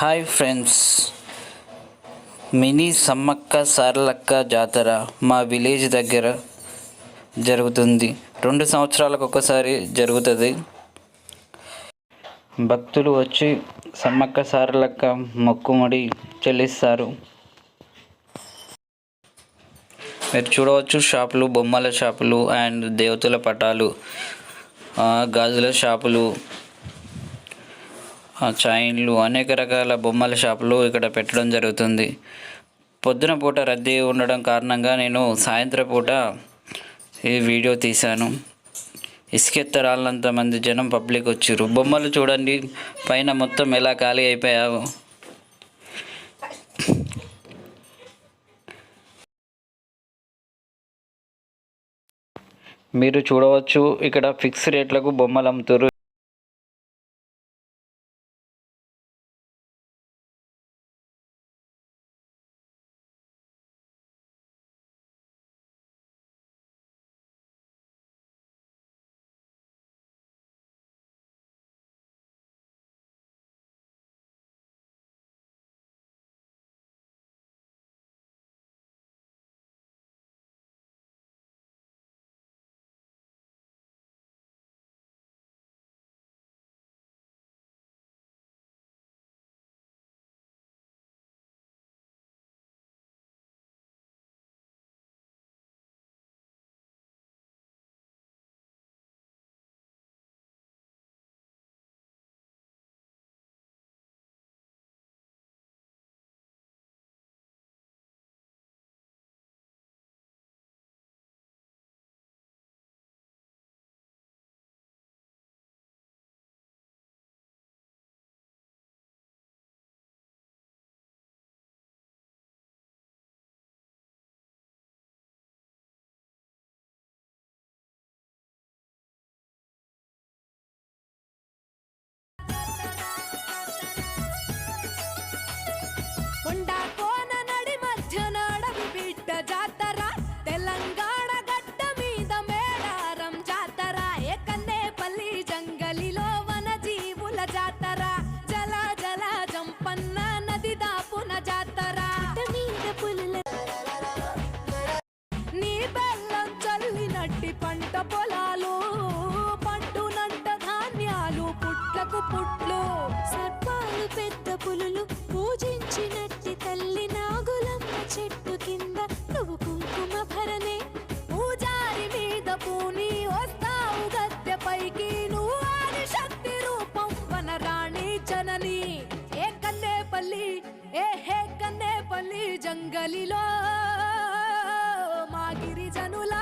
Hi friends. Mini Sammakka Saralakka Jatara మా village దగ్గర జరుగుతుంది. రెండు సంవత్సరాలకు ఒకసారి జరుగుతుంది. భక్తులు వచ్చి సమ్మక్క సారలక్క మొక్కుముడి చెల్లిస్తారు. మీరు చూడవచ్చు షాపులు బొమ్మల షాపులు అండ్ దేవతల పటాలు గాజుల షాపులు చైన్లు అనేక రకాల బొమ్మల షాపులు ఇక్కడ పెట్టడం జరుగుతుంది. పొద్దున పూట రద్దీ ఉండడం కారణంగా నేను సాయంత్రం పూట ఈ వీడియో తీశాను. ఇసుకెత్తరాలంత మంది జనం పబ్లిక్ వచ్చారు. బొమ్మలు చూడండి పైన మొత్తం ఎలా ఖాళీ అయిపోయావు? మీరు చూడవచ్చు ఇక్కడ ఫిక్స్ రేట్లకు బొమ్మలు అమ్ముతారు. కన్నేపల్లి ఏ హే కన్నేపల్లి జంగలిలో మా గిరిజనుల